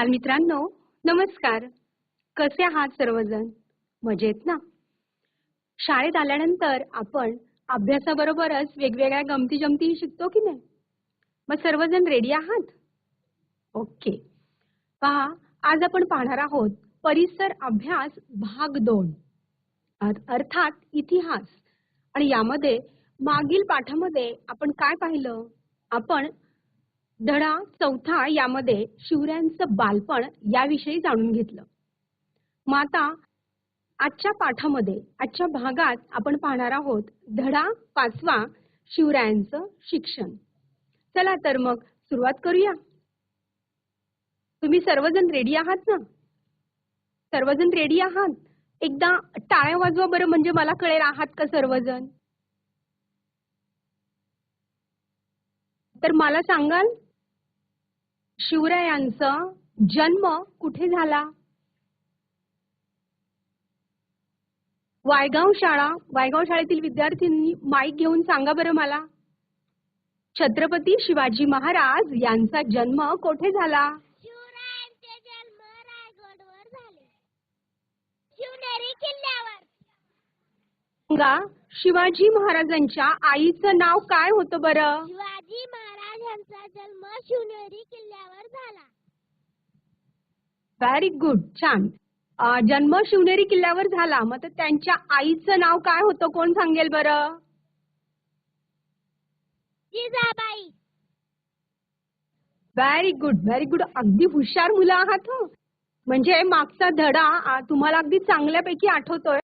बालमित्रांनो नमस्कार. कसे आहात सर्वजण? मजेत ना? शाळेत आल्यानंतर आपण अभ्यासाबरोबरच वेगवेगळ्या गमती जमतीही शिकतो की नाही? मग सर्वजण रेडी आहात? ओके. पहा आज आपण पाहणार आहोत परिसर अभ्यास भाग दोन. अर्थात इतिहास. आणि यामध्ये मागील पाठामध्ये आपण काय पाहिलं? आपण धडा चौथा यामध्ये शिवरायांचं बालपण याविषयी जाणून घेतलं. मग आता आजच्या पाठामध्ये आजच्या भागात आपण पाहणार आहोत धडा पाचवा शिवरायांचं शिक्षण. चला तर मग सुरुवात करूया. तुम्ही सर्वजण रेडी आहात ना? सर्वजण रेडी आहात? एकदा टाळ्या वाजवा बरं म्हणजे मला कळेल आहात का सर्वजण? तर मला सांगाल शिवरायांचा जन्म कुठे झाला? वायगाव शाळा वायगाव शाळेतील विद्यार्थ्यांनी माईक घेऊन सांगा बरं मला. छत्रपती शिवाजी महाराज यांचा जन्म कोठे झाला? शिवाजी महाराजांच्या आईचं नाव काय होतं बरं? शिवाजी महाराज यांचा जन्म शिवनेरी किल्ल्यावर झाला. व्हेरी गुड छान. अं, जन्म शिवनेरी किल्ल्यावर झाला. मग तर त्यांच्या आईचं नाव काय होतं? कोण सांगेल बरं? Jijabai. Very good very good अगदी हुशार मुलं आहात हो. म्हणजे मागचा धडा आ, तुम्हाला अगदी चांगल्यापैकी आठवतोय.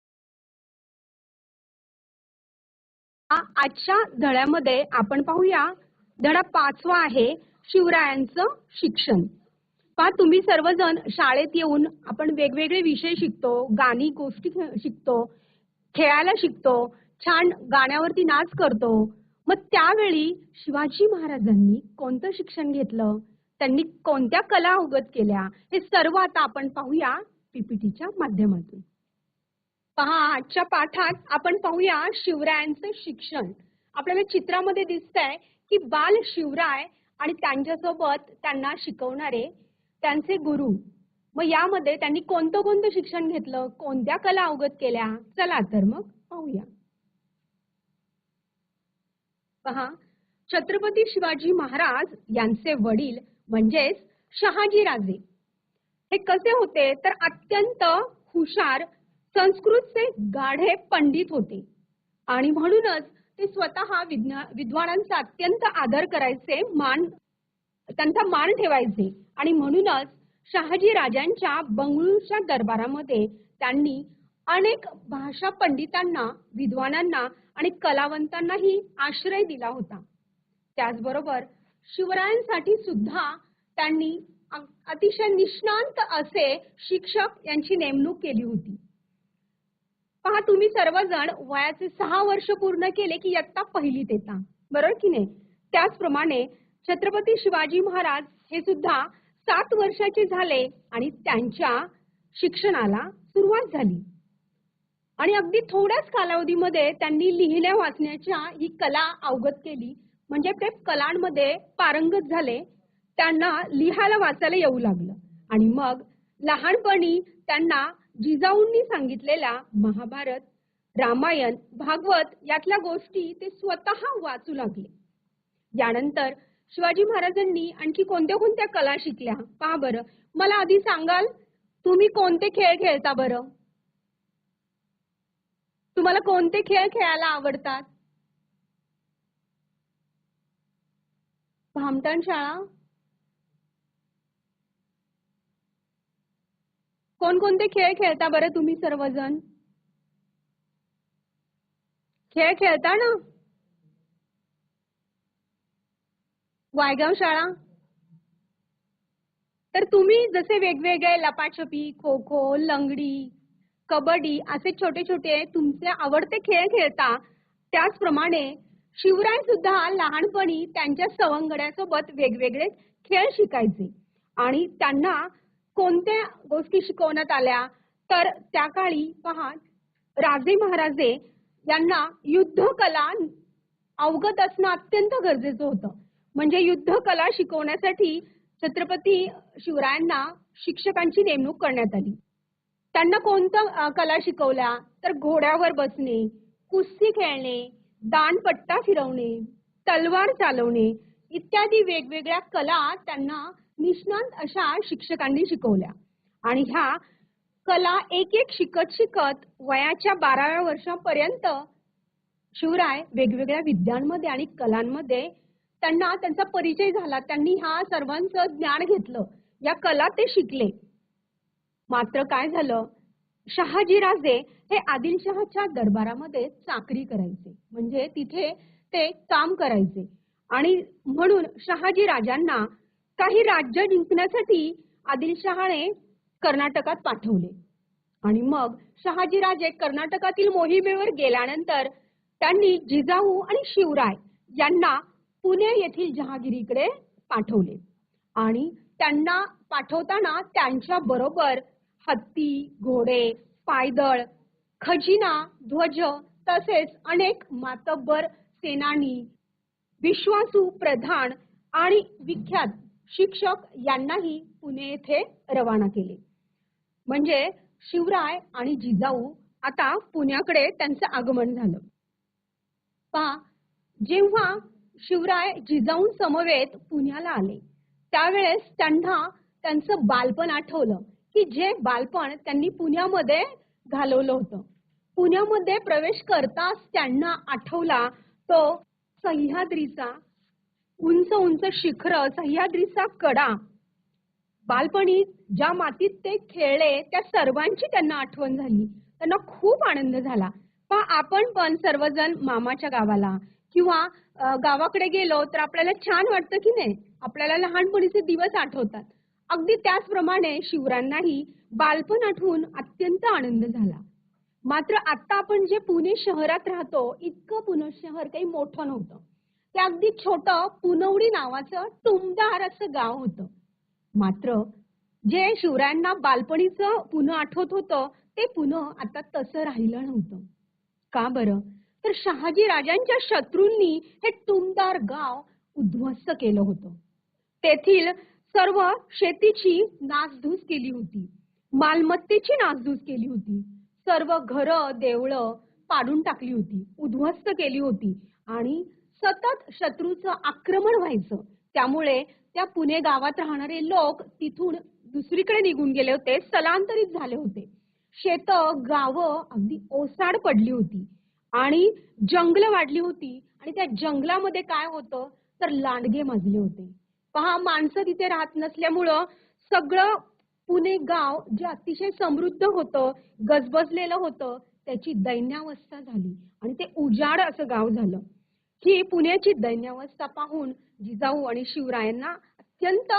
आ- आजच्या धड्यामध्ये आपण पाहूया धडा पाचवा आहे शिवरायांचं शिक्षण. पहा तुम्ही सर्वजण शाळेत येऊन आपण वेगवेगळे विषय शिकतो गाणी गोष्टी शिकतो खेळायला शिकतो छान गाण्यावरती नाच करतो. मग त्यावेळी शिवाजी महाराजांनी कोणतं शिक्षण घेतलं? त्यांनी कोणत्या कला अवगत केल्या? हे सर्व आता आपण पाहूया पीपीटीच्या माध्यमातून. पहा आजच्या पाठात आपण पाहूया शिवरायांचं शिक्षण. आपल्याला चित्रामध्ये दिसतंय की बाल शिवराय आणि त्यांच्यासोबत त्यांना शिकवणारे त्यांचे गुरु. मग यामध्ये त्यांनी कोणतं कोणतं शिक्षण घेतलं? कोणत्या कला अवगत केल्या? चला तर मग पाहूया. पहा छत्रपती शिवाजी महाराज यांचे वडील म्हणजेच शहाजीराजे हे कसे होते? तर अत्यंत हुशार संस्कृतचे गाढे पंडित होते. आणि म्हणूनच ते स्वतः विज्ञा विद्वानांचा अत्यंत आदर करायचे मान त्यांचा मान ठेवायचे. आणि म्हणूनच शहाजी राजांच्या बंगळूरच्या दरबारामध्ये त्यांनी अनेक भाषा पंडितांना विद्वानांना आणि कलावंतांनाही आश्रय दिला होता. त्याचबरोबर शिवरायांसाठी सुद्धा त्यांनी अतिशय निष्णांत असे शिक्षक यांची नेमणूक केली होती. पहा तुम्ही सर्वजण वयाचे सहा वर्ष पूर्ण केले की इयत्ता पहिलीत येता बरोबर की नाही? त्याचप्रमाणे छत्रपती शिवाजी महाराज हे सुद्धा सात वर्षाचे झाले आणि त्यांच्या शिक्षणाला सुरुवात झाली. आणि अगदी थोड्याच कालावधीमध्ये त्यांनी लिहिल्या वाचण्याच्या ही कला अवगत केली. म्हणजे ते कलांमध्ये पारंगत झाले. त्यांना लिहायला वाचायला येऊ लागलं. आणि मग लहानपणी त्यांना जिजाऊंनी सांगितलेल्या महाभारत रामायण भागवत यातल्या गोष्टी ते स्वतः वाचू लागले. यानंतर शिवाजी महाराजांनी आणखी कोणत्या कोणत्या कला शिकल्या? पहा बरं. मला आधी सांगाल तुम्ही कोणते खेळ खेळता बरं? तुम्हाला कोणते खेळ खेळायला आवडतात? भामटण शाळा? कोणकोणते खेळ खेळता बरं तुम्ही सर्वजण? खेळ खेळता ना? वायगाव शाळा? तर तुम्ही जसे वेगवेगळे लपाछपी खो खो लंगडी कबड्डी असे छोटे छोटे तुमचे आवडते खेळ खेळता त्याचप्रमाणे शिवराय सुद्धा लहानपणी त्यांच्या सवंगड्यासोबत वेगवेगळे खेळ शिकायचे. आणि त्यांना कोणत्या गोष्टी शिकवण्यात आल्या? तर त्या काळी पहा राजे महाराजे यांना युद्ध कला अवगत असणं अत्यंत गरजेचं होतं. म्हणजे युद्ध कला शिकवण्यासाठी छत्रपती शिवरायांना शिक्षकांची नेमणूक करण्यात आली. त्यांना कोणतं कला शिकवल्या? तर घोड्यावर बसणे कुस्ती खेळणे दानपट्टा फिरवणे तलवार चालवणे इत्यादी वेगवेगळ्या कला त्यांना निष्णांत अशा शिक्षकांनी शिकवल्या. आणि ह्या कला एक एक शिकत शिकत वयाच्या बाराव्या वर्षापर्यंत शिवराय वेगवेगळ्या विद्यांमध्ये आणि कलांमध्ये त्यांना त्यांचा परिचय झाला. त्यांनी ह्या सर्वांचं ज्ञान घेतलं. या कला ते शिकले. मात्र काय झालं? शहाजीराजे हे आदिलशहाच्या दरबारामध्ये चाकरी करायचे. म्हणजे तिथे ते काम करायचे. आणि म्हणून शहाजी राजांना काही राज्य जिंकण्यासाठी आदिलशहाने कर्नाटकात पाठवले. आणि मग शहाजीराजे कर्नाटकातील मोहिमेवर गेल्यानंतर त्यांनी जिजाऊ आणि शिवराय यांना पुणे येथील जहागिरीकडे पाठवले. आणि त्यांना पाठवताना त्यांच्या बरोबर हत्ती घोडे पायदळ खजिना ध्वज तसेच अनेक मातब्बर सेनानी विश्वासू प्रधान आणि विख्यात शिक्षक यांनाही पुणे येथे रवाना केले. म्हणजे शिवराय आणि जिजाऊ आता पुण्याकडे त्यांचं आगमन झालं. पहा जेव्हा शिवराय जिजाऊन समवेत पुण्याला आले त्यावेळेस त्यांना त्यांचं बालपण आठवलं की जे बालपण त्यांनी पुण्यामध्ये घालवलं होतं. पुण्यामध्ये प्रवेश करताच त्यांना आठवला तो सह्याद्रीचा उंच उंच शिखर सह्याद्रीचा कडा. बालपणी ज्या मातीत ते खेळले त्या सर्वांची त्यांना आठवण झाली. त्यांना खूप आनंद झाला. पण आपण पण सर्वजण मामाच्या गावाला किंवा गावाकडे गेलो तर आपल्याला छान वाटतं की नाही? आपल्याला लहानपणीचे दिवस आठवतात. अगदी त्याचप्रमाणे शिवरांनाही बालपण आठवून अत्यंत आनंद झाला. मात्र आता आपण जे पुणे शहरात राहतो इतकं पुणे शहर काही मोठं नव्हतं. ते अगदी छोटं पुनवडी नावाचं टुमदार असं गाव होतं. मात्र जे शिवरायांना बालपणीचं पुन्हा आठवत होतं ते पुन्हा आता तसं राहिलं नव्हतं. का बरं? तर शहाजी राजांच्या शत्रूंनी हे टुमदार गाव उद्ध्वस्त केलं होतं. तेथील सर्व शेतीची नासधूस केली होती. मालमत्तेची नासधूस केली होती. सर्व घरं देवळं पाडून टाकली होती उद्ध्वस्त केली होती आणि सतत शत्रूचं आक्रमण व्हायचं. त्यामुळे त्या पुणे गावात राहणारे लोक तिथून दुसरीकडे निघून गेले होते स्थलांतरित झाले होते. शेत गावं अगदी ओसाड पडली होती आणि जंगल वाढली होती आणि त्या जंगलामध्ये काय होतं तर लांडगे माजले होते. पहा माणसं तिथे राहत नसल्यामुळं सगळं पुणे गाव जे अतिशय समृद्ध होतं गजबजलेलं होतं त्याची दैन्यावस्था झाली आणि ते उजाड असं गाव झालं. ही पुण्याची दैन्यावस्था पाहून जिजाऊ आणि शिवरायांना अत्यंत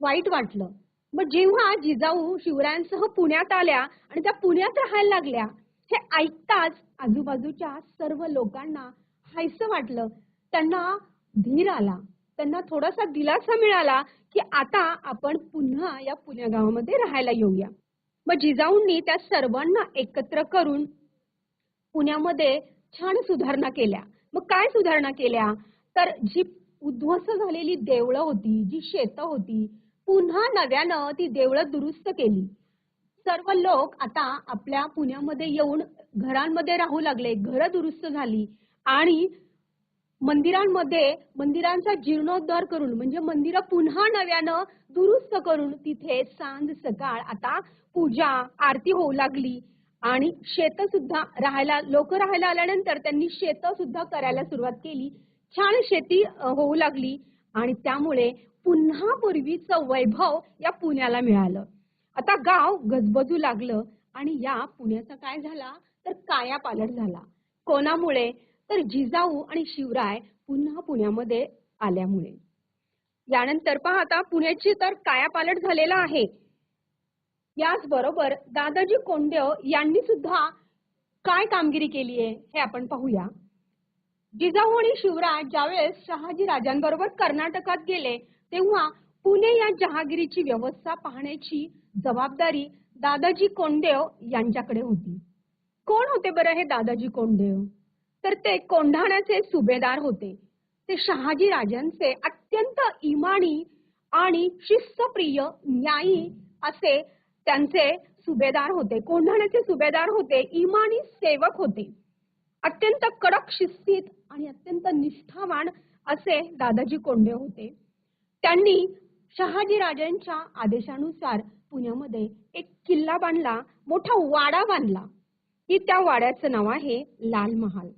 वाईट वाटलं. मग जेव्हा जिजाऊ शिवरायांसह पुण्यात आल्या आणि त्या पुण्यात राहायला लागल्या हे ऐकताच आजूबाजूच्या सर्व लोकांना हायसं वाटलं. त्यांना धीर आला. त्यांना थोडासा दिलासा मिळाला की आता आपण पुन्हा या पुण्या गावामध्ये राहायला येऊया. मग जिजाऊंनी त्या सर्वांना एकत्र करून पुण्यामध्ये छान सुधारणा केल्या. मग काय सुधारणा केल्या? तर जी उद्ध्वस्त झालेली देवळं होती जी शेतं होती पुन्हा नव्यानं ती देवळं दुरुस्त केली. सर्व लोक आता आपल्या पुण्यामध्ये येऊन घरांमध्ये राहू लागले घरं दुरुस्त झाली आणि मंदिरांमध्ये मंदिरांचा जीर्णोद्धार करून म्हणजे मंदिरं पुन्हा नव्यानं दुरुस्त करून तिथे सांज सकाळ आता पूजा आरती होऊ लागली. आणि शेत सुद्धा राहायला लोक राहायला आल्यानंतर त्यांनी शेत सुद्धा करायला सुरुवात केली. छान शेती होऊ लागली आणि त्यामुळे पुन्हा पूर्वीचं वैभव या पुण्याला मिळालं. आता गाव गजबजू लागलं आणि या पुण्याचा काय झाला? तर काया पालट झाला. कोणामुळे? तर जिजाऊ आणि शिवराय पुन्हा पुण्यामध्ये आल्यामुळे. यानंतर पहा आता पुण्याची तर कायापालट झालेला आहे. याचबरोबर दादाजी कोंडेव यांनी सुद्धा काय कामगिरी केली आहे हे आपण पाहूया. जिजाऊ आणि शिवराज ज्यावेळेस शहाजी राजांबरोबर कर्नाटकात गेले तेव्हा पुणे या जहागिरीची व्यवस्था पाहण्याची जबाबदारी दादाजी कोंडेव यांच्याकडे होती. कोण होते बरं हे दादाजी कोंडेव तर ते कोंढाण्याचे सुभेदार होते. ते शहाजी राजांचे अत्यंत इमानी आणि शिस्तप्रिय न्यायी असे त्यांचे सुभेदार होते. कोंढाण्याचे सुभेदार होते. इमानी सेवक होते. अत्यंत कडक शिस्तीत आणि अत्यंत निष्ठावान असे दादाजी कोंडे होते. त्यांनी शहाजी राजांच्या आदेशानुसार पुण्यामध्ये एक किल्ला बांधला मोठा वाडा बांधला. की त्या वाड्याचं नाव आहे लाल महाल.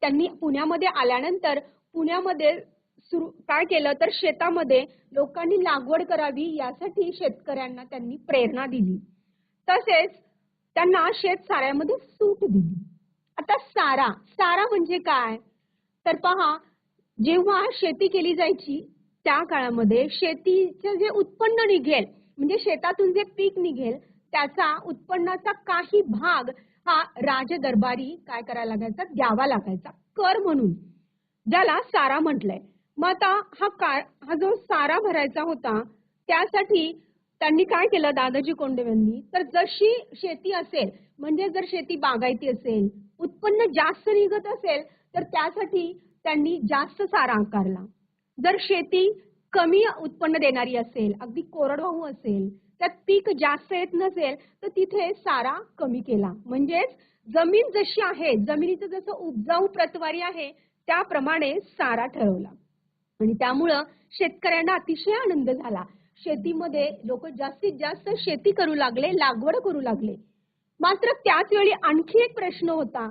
त्यांनी पुण्यामध्ये आल्यानंतर पुण्यामध्ये सुरू काय केलं? तर शेतामध्ये लोकांनी लागवड करावी यासाठी शेतकऱ्यांना त्यांनी प्रेरणा दिली. तसेच त्यांना शेत साऱ्यामध्ये सूट दिली. आता सारा सारा म्हणजे काय? तर पहा जेव्हा शेती केली जायची त्या काळामध्ये शेतीचं जे उत्पन्न निघेल म्हणजे शेतातून जे पीक निघेल त्याचा उत्पन्नाचा काही भाग हा राजदरबारी काय करायला लागायचा? द्यावा लागायचा. कर म्हणून. ज्याला सारा म्हटलंय. मग आता हा काय हा जो सारा भरायचा होता त्यासाठी त्यांनी काय केलं दादाजी कोंडव्यांनी तर जशी शेती असेल म्हणजे जर शेती बागायती असेल उत्पन्न जास्त निघत असेल तर त्यासाठी त्यांनी जास्त सारा आकारला जर शेती कमी उत्पन्न देणारी असेल अगदी कोरडवाहू असेल त्यात पीक जास्त येत नसेल तर तिथे सारा कमी केला. म्हणजेच जमीन जशी आहे जमिनीचं जसं उपजाऊ प्रतवारी आहे त्याप्रमाणे सारा ठरवला. आणि त्यामुळं शेतकऱ्यांना अतिशय आनंद झाला. शेतीमध्ये लोक जास्तीत जास्त शेती करू लागले लागवड करू लागले. मात्र त्याच वेळी आणखी एक प्रश्न होता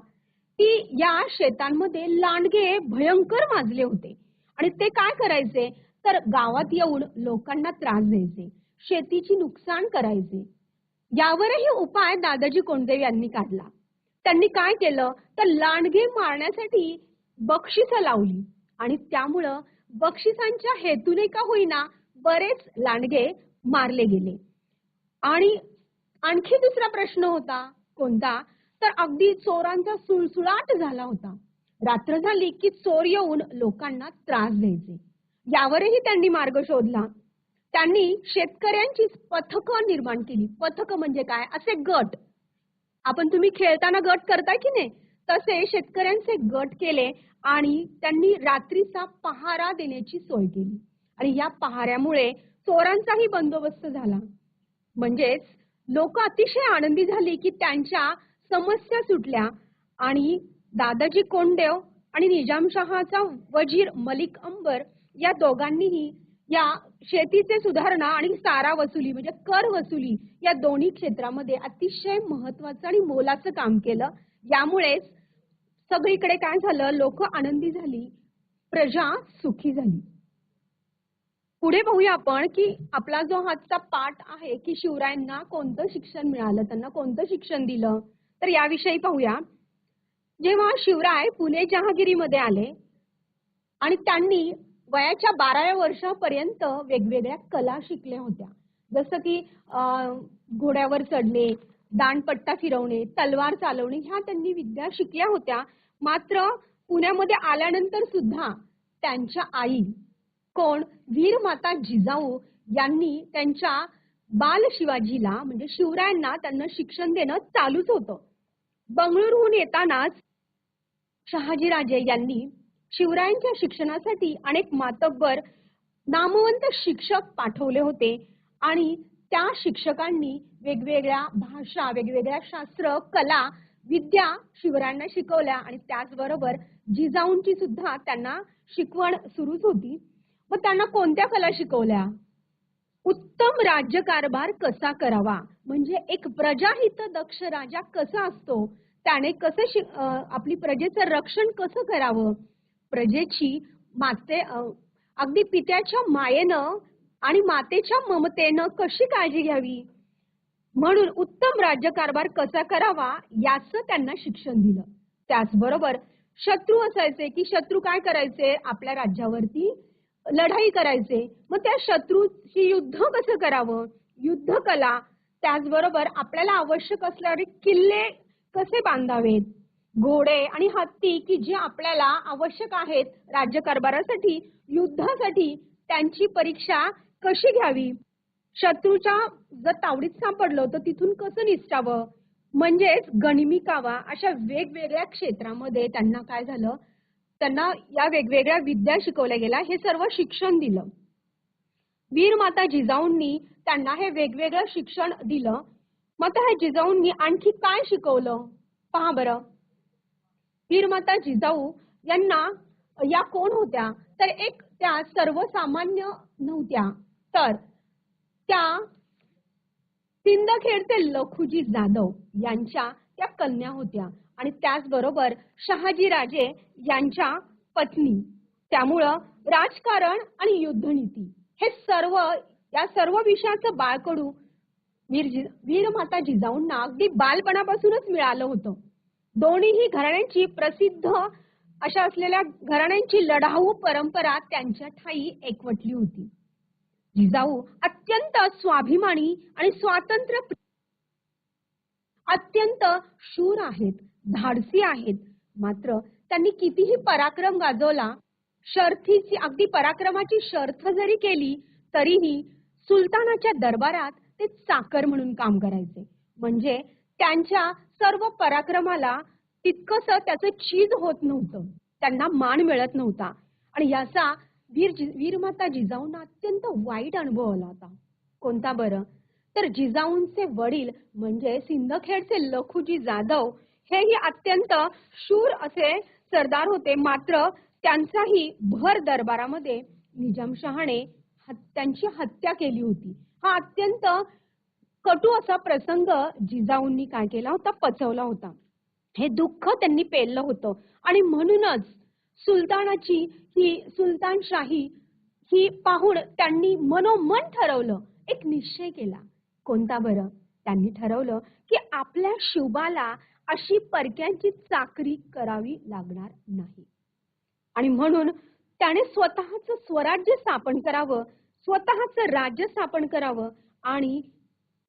की या शेतांमध्ये लांडगे भयंकर माजले होते. आणि ते काय करायचे? तर गावात येऊन लोकांना त्रास द्यायचे शेतीची नुकसान करायचे. यावरही उपाय दादाजी कोंडदेव यांनी काढला. त्यांनी काय केलं? तर लांडगे मारण्यासाठी बक्षिसं लावली आणि त्यामुळं बक्षिसांच्या हेतूने का होईना बरेच लांडगे मारले गेले. आणि आणखी दुसरा प्रश्न होता कोणता? तर अगदी चोरांचा सुळसुळाट झाला होता. रात्र झाली की चोर येऊन लोकांना त्रास द्यायचे. यावरही त्यांनी मार्ग शोधला. त्यांनी शेतकऱ्यांची पथकं निर्माण केली. पथक म्हणजे काय? असे गट. आपण तुम्ही खेळताना गट करताय की नाही? तसे शेतकऱ्यांचे गट केले आणि त्यांनी रात्रीचा पहारा देण्याची सोय केली. आणि या पहाऱ्यामुळे चोरांचाही बंदोबस्त झाला. म्हणजेच लोक अतिशय आनंदी झाली की त्यांच्या समस्या सुटल्या आणि दादाजी कोंडेव आणि निजामशहाचा वजीर मलिक अंबर या दोघांनीही या शेतीचे सुधारणा आणि सारा वसुली म्हणजे कर वसुली या दोन्ही क्षेत्रामध्ये अतिशय महत्वाचं आणि मोलाचं काम केलं. यामुळेच सगळीकडे काय झालं? लोक आनंदी झाली. प्रजा सुखी झाली. पुढे पाहूया आपण की आपला जो हातचा पाठ आहे की शिवरायांना कोणतं शिक्षण मिळालं त्यांना कोणतं शिक्षण दिलं? तर याविषयी पाहूया. जेव्हा शिवराय पुणे जहागिरीमध्ये आले आणि त्यांनी वयाच्या बाराव्या वर्षापर्यंत वेगवेगळ्या कला शिकल्या होत्या. जसं की अं, घोड्यावर चढणे दांडपट्टा फिरवणे तलवार चालवणे ह्या त्यांनी विद्या शिकल्या होत्या. मात्र पुण्यामध्ये आल्यानंतर सुद्धा त्यांच्या आई कोण? वीर माता जिजाऊ यांनी त्यांच्या बाल शिवाजीला म्हणजे शिवरायांना त्यांना शिक्षण देणं चालूच होतं. बंगळुरूहून येतानाच शहाजीराजे यांनी शिवरायांच्या शिक्षणासाठी अनेक मातब्बर नामवंत शिक्षक पाठवले होते आणि त्या शिक्षकांनी वेगवेगळ्या भाषा वेगवेगळ्या शास्त्र कला विद्या शिवरायांना शिकवल्या आणि त्याचबरोबर जिजाऊंची सुद्धा त्यांना शिकवण सुरूच होती. व त्यांना कोणत्या कला शिकवल्या? उत्तम राज्यकारभार कसा करावा? म्हणजे एक प्रजाहित दक्ष राजा कसा असतो? त्याने कसं शिक आपली प्रजेचं रक्षण कसं करावं? प्रजेची माते अगदी पित्याच्या मायेनं आणि मातेच्या ममतेनं कशी काळजी घ्यावी? म्हणून उत्तम राज्यकारभार कसा करावा याचं त्यांना शिक्षण दिलं. त्याचबरोबर शत्रू असायचे की शत्रू काय करायचे? आपल्या राज्यावरती लढाई करायचे. मग त्या शत्रूशी युद्ध कसं करावं? युद्ध कला त्याचबरोबर आपल्याला आवश्यक असणारे किल्ले कसे बांधावेत? घोडे आणि हत्ती की जे आपल्याला आवश्यक आहेत राज्यकारभारासाठी युद्धासाठी त्यांची परीक्षा कशी घ्यावी? शत्रूच्या जर तावडीत सापडलं तर तिथून कसं निसटावं? म्हणजेच गणिमिकावा अशा वेगवेगळ्या क्षेत्रामध्ये त्यांना काय झालं? त्यांना या वेगवेगळ्या विद्या शिकवल्या गेल्या हे सर्व शिक्षण दिलं. वीरमाता जिजाऊंनी त्यांना हे वेगवेगळं शिक्षण दिलं. मग आता हे जिजाऊंनी आणखी काय शिकवलं? पहा बरं. वीरमाता जिजाऊ यांना या कोण होत्या? तर एक त्या सर्वसामान्य नव्हत्या. तर त्या सिंदखेडचे लखुजी जाधव यांच्या त्या कन्या होत्या. आणि त्याचबरोबर शहाजीराजे यांच्या पत्नी. त्यामुळं राजकारण आणि युद्धनीती हे सर्व या सर्व विषयाचं बाळकडू वीर वीरमाता जिजाऊंना अगदी बालपणापासूनच मिळालं होतं. दोन्हीही घराण्यांची प्रसिद्ध अशा असलेल्या घराण्यांची लढाऊ परंपरा त्यांच्या ठाई एकवटली होती. जिजाऊ अत्यंत स्वाभिमानी आणि स्वातंत्र्य अत्यंत शूर आहेत धाडसी आहेत. मात्र त्यांनी कितीही पराक्रम गाजवला शर्थीची अगदी पराक्रमाची शर्थ जरी केली तरीही सुलतानाच्या दरबारात ते चाकर म्हणून काम करायचे. म्हणजे त्यांच्या सर्व पराक्रमाला तितकस त्याचं चीज होत नव्हतं. त्यांना मान मिळत नव्हता. आणि याचा वीर वीरमाता जिजाऊंना अत्यंत वाईट अनुभव आला होता. कोणता बरं? तर जिजाऊंचे वडील म्हणजे सिंदखेडचे लखुजी जाधव हेही अत्यंत शूर असे सरदार होते. मात्र त्यांचाही भर दरबारामध्ये निजामशहाने त्यांची हत्या केली होती. हा अत्यंत कटू असा प्रसंग जिजाऊंनी काय केला होता? पचवला होता. हे दुःख त्यांनी पेललं होतं. आणि म्हणूनच सुलतानाची ही सुलतानशाही ही पाहून त्यांनी मनोमन ठरवलं. एक निश्चय केला. कोणता बरं? त्यांनी ठरवलं की आपल्या शिवबाला अशी परक्यांची चाकरी करावी लागणार नाही. आणि म्हणून त्याने स्वतःच स्वराज्य स्थापन करावं स्वतःच राज्य स्थापन करावं आणि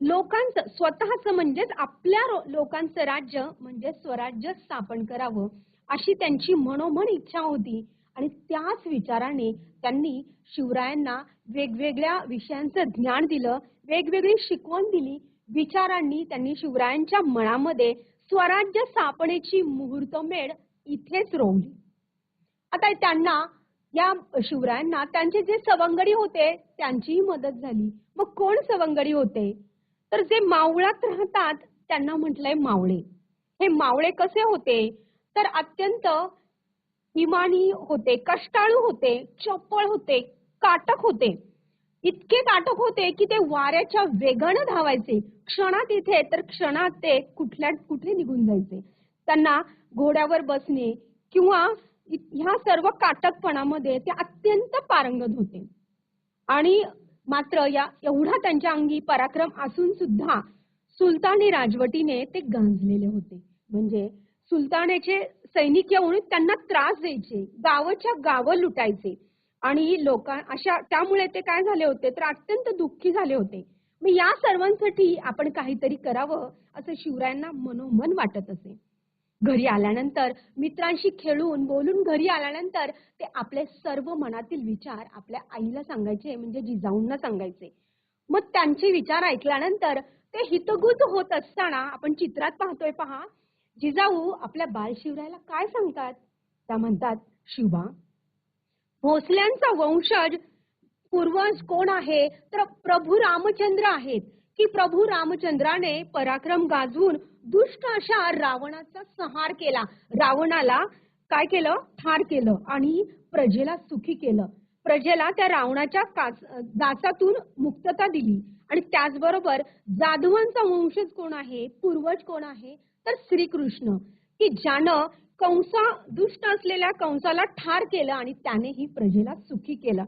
लोकांचं स्वतःच म्हणजेच आपल्या लोकांचं राज्य म्हणजे स्वराज्य स्थापन करावं. अशी त्यांची मनोमन इच्छा होती. आणि त्याच विचाराने त्यांनी शिवरायांना वेगवेगळ्या विषयांचं ज्ञान दिलं. वेगवेगळी शिकवण दिली. विचारांनी त्यांनी शिवरायांच्या मनामध्ये स्वराज्य स्थापनेची मुहूर्तमेढ इथेच रोवली. आता त्यांना या शिवरायांना त्यांचे जे सवंगडी होते त्यांचीही मदत झाली. मग कोण सवंगडी होते? तर जे मावळात राहतात त्यांना म्हटलंय मावळे. हे मावळे कसे होते? तर अत्यंत इमानी होते कष्टाळू होते चपळ होते काटक होते. इतके काटक होते की ते वाऱ्याच्या वेगानं धावायचे. क्षणात इथे तर क्षणात ते कुठल्या कुठे निघून जायचे. त्यांना घोड्यावर बसणे किंवा ह्या सर्व काटकपणामध्ये ते अत्यंत पारंगत होते. आणि मात्र या एवढा त्यांच्या अंगी पराक्रम असून सुद्धा सुलतानी राजवटीने ते गांजलेले होते. म्हणजे सुलतानाचे सैनिक येऊन त्यांना त्रास द्यायचे गावाच्या गावं लुटायचे. आणि लोकां अशा त्यामुळे ते काय झाले होते? तर अत्यंत दुःखी झाले होते. मग या सर्वांसाठी आपण काहीतरी करावं असं शिवरायांना मनोमन वाटत असे. घरी आल्यानंतर मित्रांशी खेळून बोलून घरी आल्यानंतर ते आपले सर्व मनातील विचार आपल्या आईला सांगायचे म्हणजे जिजाऊंना सांगायचे. मग त्यांचे विचार ऐकल्यानंतर ते हितगुज होत असताना आपण चित्रात पाहतोय पहा जिजाऊ आपल्या बालशिवरायाला काय सांगतात? त्या म्हणतात शिवा भोसल्यांचा वंशज पूर्वज कोण आहे? तर प्रभू रामचंद्र आहेत. की प्रभू रामचंद्राने पराक्रम गाजवून दुष्ट अशा रावणाचा संहार केला. रावणाला काय केलं? ठार केलं आणि प्रजेला सुखी केलं. प्रजेला त्या रावणाच्या दासातून मुक्तता दिली. आणि त्याचबरोबर जाधवांचा वंशज कोण आहे? पूर्वज कोण आहे? तर श्रीकृष्ण की ज्यानं कंसा दुष्ट असलेल्या कंसाला ठार केलं आणि त्याने ही प्रजेला सुखी केलं.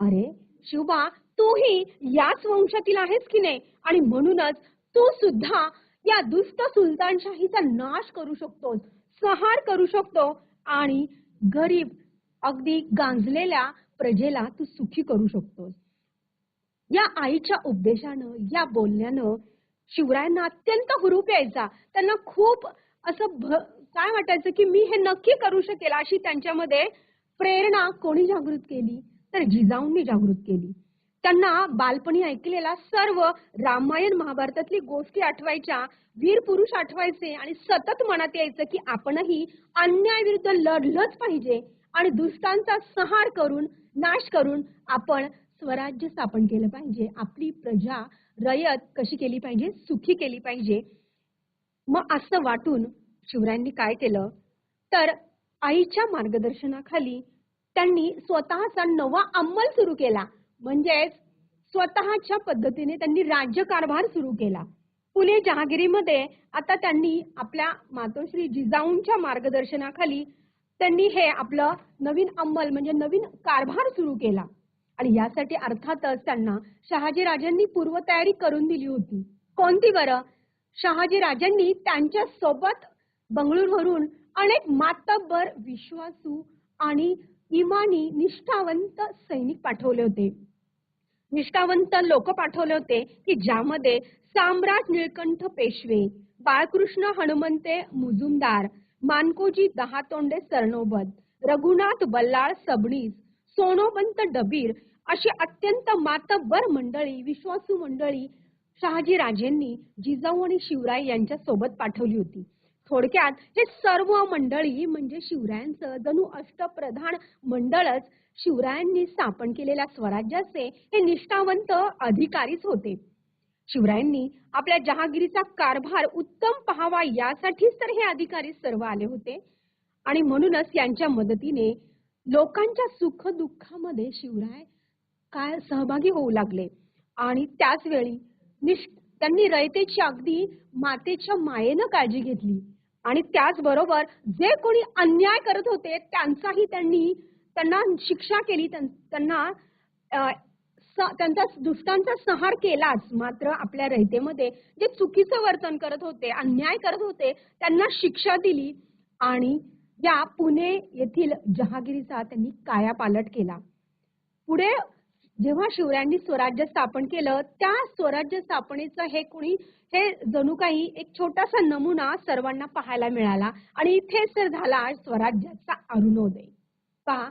अरे शिवबा तूही याच वंशातील आहेस की नाही? आणि म्हणूनच तू सुद्धा या दुष्ट सुलतानशाहीचा नाश करू शकतोस संहार करू शकतो आणि गरीब अगदी गांजलेल्या प्रजेला तू सुखी करू शकतोस. या आईच्या उपदेशानं या बोलण्यानं शिवरायांना अत्यंत हुरूप यायचा त्यांना खूप असं भ- काय वाटायचं की मी हे नक्की करू शकेल अशी त्यांच्यामध्ये प्रेरणा कोणी जागृत केली? तर जिजाऊंनी जागृत केली. त्यांना बालपणी ऐकलेला सर्व रामायण महाभारतातली गोष्टी आठवायच्या वीर पुरुष आठवायचे आणि सतत मनात यायचं की आपणही अन्यायाविरुद्ध लढलंच पाहिजे आणि दुष्टांचा संहार करून नाश करून आपण स्वराज्य स्थापन केलं पाहिजे. आपली प्रजा रयत कशी केली पाहिजे? सुखी केली पाहिजे. मग असं वाटून शिवरायांनी काय केलं? तर आईच्या मार्गदर्शनाखाली त्यांनी स्वतःचा नवा अंमल सुरू केला. म्हणजेच स्वतःच्या पद्धतीने त्यांनी राज्यकारभार सुरू केला. पुणे जहागिरीमध्ये आता त्यांनी आपल्या मातोश्री जिजाऊंच्या मार्गदर्शनाखाली त्यांनी हे आपलं नवीन अंमल म्हणजे नवीन कारभार सुरू केला. आणि यासाठी अर्थातच त्यांना शहाजी राजांनी पूर्वतयारी करून दिली होती. कोणती बरं? शहाजी राजांनी त्यांच्यासोबत बंगळूरवरून अनेक मातब्बर विश्वासू आणि इमानी निष्ठावंत सैनिक पाठवले होते. निष्ठावंत लोक पाठवले होते की ज्यामध्ये साम्राट निळकंठ पेशवे बाळकृष्ण हनुमंते मुजुमदार मानकोजी दहातोंडे सरनोबत रघुनाथ बल्लाळ सबणीस सोनोबंत डबीर अशी अत्यंत मातब्बर मंडळी विश्वासू मंडळी शहाजी राजेंनी जिजाऊ आणि शिवराय यांच्या सोबत पाठवली होती. थोडक्यात हे सर्व मंडळी म्हणजे शिवरायांचं जणू अष्टप्रधान मंडळच शिवरायांनी स्थापन केलेल्या स्वराज्याचे हे निष्ठावंत अधिकारीच होते. शिवरायांनी आपल्या जहागिरीचा कारभार उत्तम पहावा यासाठीच तर हे अधिकारी सर्व आले होते आणि म्हणूनच यांच्या मदतीने लोकांच्या सुख दुःखामध्ये शिवराय काय सहभागी होऊ लागले. आणि त्याच वेळी त्यांनी रयतेची अगदी मातेच्या मायेनं काळजी घेतली. आणि त्याचबरोबर जे कोणी अन्याय करत होते त्यांचाही त्यांनी त्यांना शिक्षा केली त्यांना त्यांचा दुष्टांचा संहार केलाच. मात्र आपल्या रयतेमध्ये जे चुकीचं वर्तन करत होते अन्याय करत होते त्यांना शिक्षा दिली. आणि या पुणे येथील जहागिरीचा त्यांनी कायापालट केला. पुढे जेव्हा शिवरायांनी स्वराज्य स्थापन केलं त्या स्वराज्य स्थापनेचं हे कुणी हे जणू काही एक छोटासा नमुना सर्वांना पाहायला मिळाला आणि इथेच तर झाला स्वराज्याचा अरुणोदय. पहा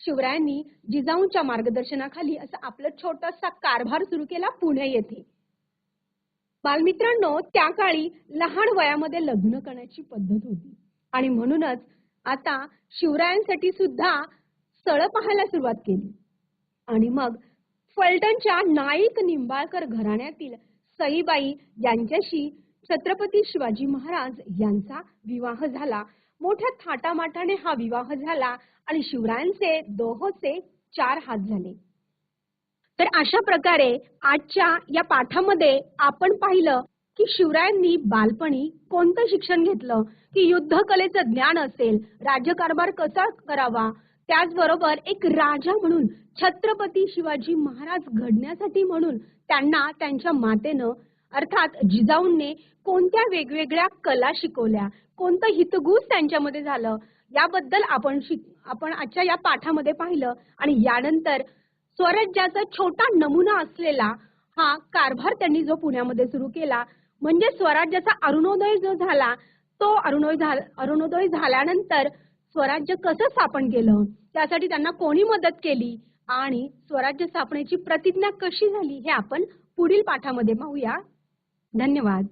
शिवरायांनी जिजाऊंच्या मार्गदर्शनाखाली असं आपलं छोटासा कारभार सुरू केला पुणे येथे. बालमित्रांनो त्या काळी लहान वयामध्ये लग्न करण्याची पद्धत होती आणि म्हणूनच आता शिवरायांसाठी सुद्धा स्थळं पाहायला सुरुवात केली. आणि मग फलटणच्या नाईक निंबाळकर घराण्यातील सईबाई यांच्याशी छत्रपती शिवाजी महाराज यांचा विवाह झाला. मोठ्या थाटामाटाने हा विवाह झाला आणि शिवरायांचे दोहोचे चार हात झाले. तर अशा प्रकारे आजच्या या पाठामध्ये आपण पाहिलं की शिवरायांनी बालपणी कोणतं शिक्षण घेतलं? की युद्ध कलेचं ज्ञान असेल? राज्यकारभार कसा करावा? त्याचबरोबर एक राजा म्हणून छत्रपती शिवाजी महाराज घडण्यासाठी म्हणून त्यांना त्यांच्या मातेनं अर्थात जिजाऊंनी कोणत्या वेगवेगळ्या कला शिकवल्या? कोणतं हितगुज त्यांच्यामध्ये झालं? याबद्दल आपण शिक आपण आजच्या या पाठामध्ये पाहिलं आणि यानंतर स्वराज्याचा छोटा नमुना असलेला हा कारभार त्यांनी जो पुण्यामध्ये सुरू केला म्हणजे स्वराज्याचा अरुणोदय जो झाला तो अरुणोदय झाला अरुणोदय झाल्यानंतर स्वराज्य कसं स्थापन केलं? त्यासाठी त्यांना कोणी मदत केली? आणि स्वराज्य स्थापनेची प्रतिज्ञा कशी झाली? हे आपण पुढील पाठामध्ये पाहूया. धन्यवाद.